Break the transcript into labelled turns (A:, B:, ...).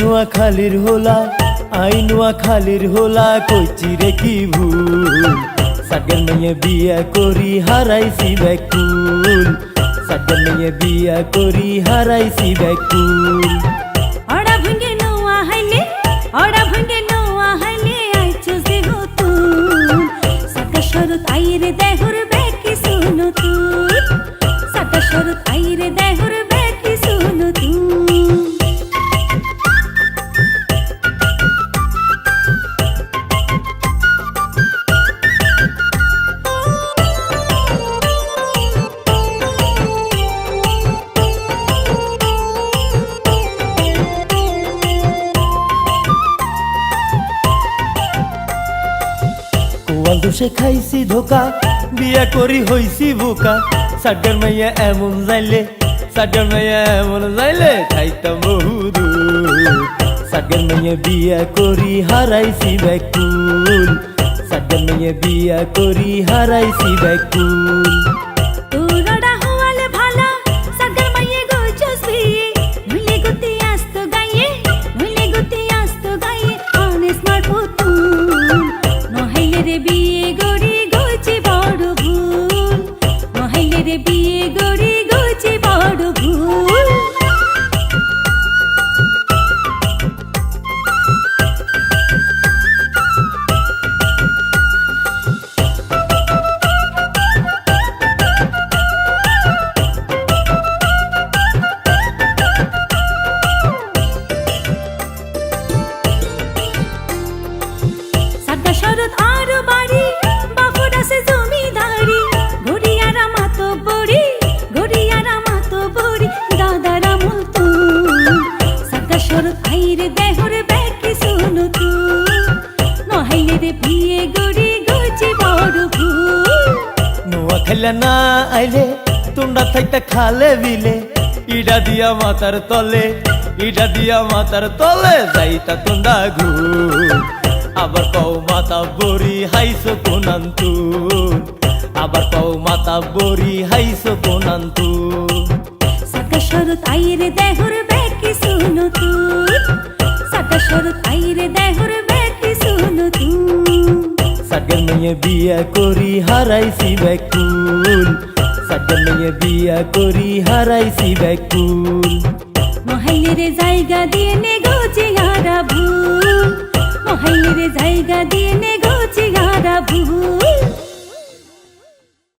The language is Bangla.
A: নোয়া খালির হোলা আই নোয়া খালির হোলা, কইছি রে কি ভুল? সাগর মেয়ে বিয়া করি হারাইছি ব্যাকুল। সাগর মেয়ে বিয়া করি হারাইছি ব্যাকুল।
B: অড়া ভঙ্গে নোয়া হাইলে, অড়া ভঙ্গে নোয়া হাইলে আইছো আইরে দেহর
A: কোয়াল খাইছি ধোকা, বিয়া করি হইছি বোকা। সাগর মাইয়া এমন যাইলে, সাগর মাইয়া এমন যাইলে খাইতাম বহুদু সাগর মাইয়া বিয়া করি হারাইছি ব্যাকুল। সাগর মাইয়া বিয়া করি হারাইছি ব্যাকুল।
B: শরৎ বাড়ি বাপুর আছে জমিদারি। ঘড়িয়ারা মাতো বড়ি, ঘড়িয়ারা দাদারা মতো। সাদা শরৎ আইরে দেহর তু। নহাইলে রে বিয়ে গড়ি গছি বড় ভুল।
A: নোয়া খাইলে না আইলে, তোমরা থাকতে খালে বিলে। ইডা দিয়া মাতার তলে, ইডা দিয়া মাতার তলে যাইতা তোমরা ঘু আবার কও মাতা বড়ি হাইছো কোনান্তু। আবার কও মাতা বড়ি হাইছো কোনান্তু।
B: সাদা শরৎ আইরে দেহর ব্যাকি শুনো তু সাদা শরৎ আইরে দেহর ব্যাকি শুনো তু
A: সাগর মেয়ে বিয়া করি হারাইছি ব্যাকুল। সাগর মেয়ে বিয়া করি হারাইছি ব্যাকুল।
B: মহাইলে জায়গা দিয়ে নে গো চেহারা ভুল। கைகதினே